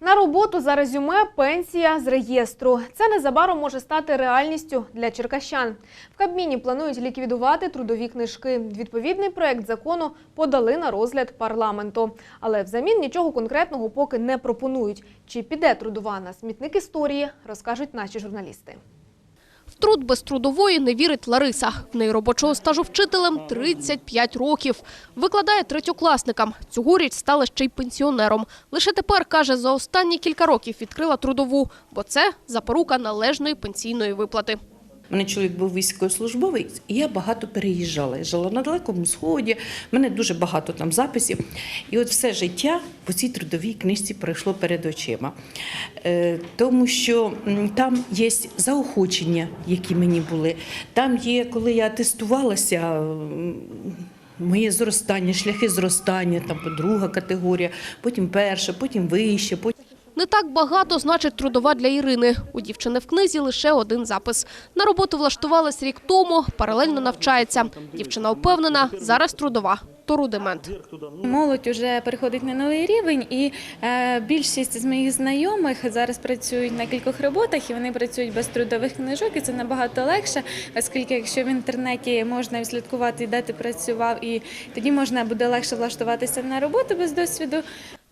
На роботу за резюме пенсія з реєстру. Це незабаром може стати реальністю для черкащан. В Кабміні планують ліквідувати трудові книжки. Відповідний проект закону подали на розгляд парламенту. Але взамін нічого конкретного поки не пропонують. Чи піде трудова на смітник історії, розкажуть наші журналісти. Труд без трудової не вірить Лариса. В неї робочого стажу вчителем 35 років. Викладає третьокласникам. Цьогоріч стала ще й пенсіонером. Лише тепер, каже, за останні кілька років відкрила трудову, бо це запорука належної пенсійної виплати. Мене чоловік був військовослужбовець, і я багато переїжджала. Я жила на Далекому Сході, в мене дуже багато там записів. І от все життя по цій трудовій книжці пройшло перед очима. Е, тому що там є заохочення, які мені були. Там є, коли я тестувалася. Моє зростання, шляхи зростання, там друга категорія, потім перша, потім вище, потім. Не так багато значить трудова для Ірини. У дівчини в книзі лише один запис. На роботу влаштувалась рік тому, паралельно навчається. Дівчина впевнена, зараз трудова – то рудимент. Молодь вже переходить на новий рівень, і е, більшість з моїх знайомих зараз працюють на кількох роботах, і вони працюють без трудових книжок, і це набагато легше, оскільки якщо в інтернеті можна відслідкувати, де ти працював, і тоді можна буде легше влаштуватися на роботу без досвіду.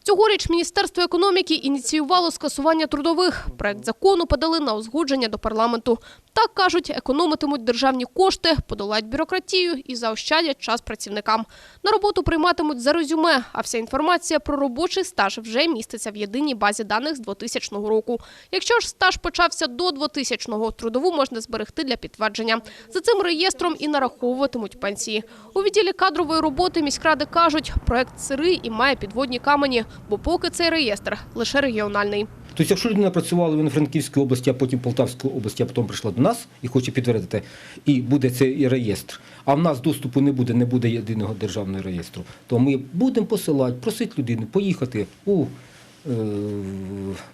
Цьогоріч Міністерство економіки ініціювало скасування трудових. Проект закону подали на узгодження до парламенту. Так, кажуть, економитимуть державні кошти, подолають бюрократію і заощадять час працівникам. На роботу прийматимуть за резюме, а вся інформація про робочий стаж вже міститься в єдиній базі даних з 2000 року. Якщо ж стаж почався до 2000-го, трудову можна зберегти для підтвердження. За цим реєстром і нараховуватимуть пенсії. У відділі кадрової роботи міськради кажуть, проект сирий і має підводні камені, бо поки цей реєстр лише регіональний. Тобто, якщо людина працювала в Івано-Франківській області, а потім Полтавської області, а потім прийшла до нас і хоче підтвердити, і буде цей реєстр, а в нас доступу не буде, не буде єдиного державного реєстру, то ми будемо посилати, просити людину поїхати у е,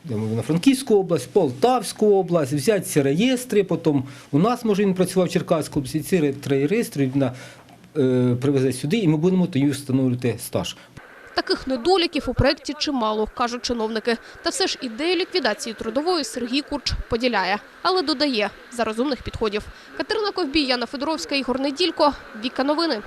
в Франківську область, Полтавську область, взяти ці реєстри, потім у нас, може, він працював в Черкаській області, ці три реєстри він е, привезе сюди, і ми будемо тоді встановлювати стаж. Таких недоліків у проєкті чимало, кажуть чиновники. Та все ж ідею ліквідації трудової Сергій Курч поділяє, але додає за розумних підходів. Катерина Ковбій, Яна Федоровська, Ігор Неділько. Віка новини.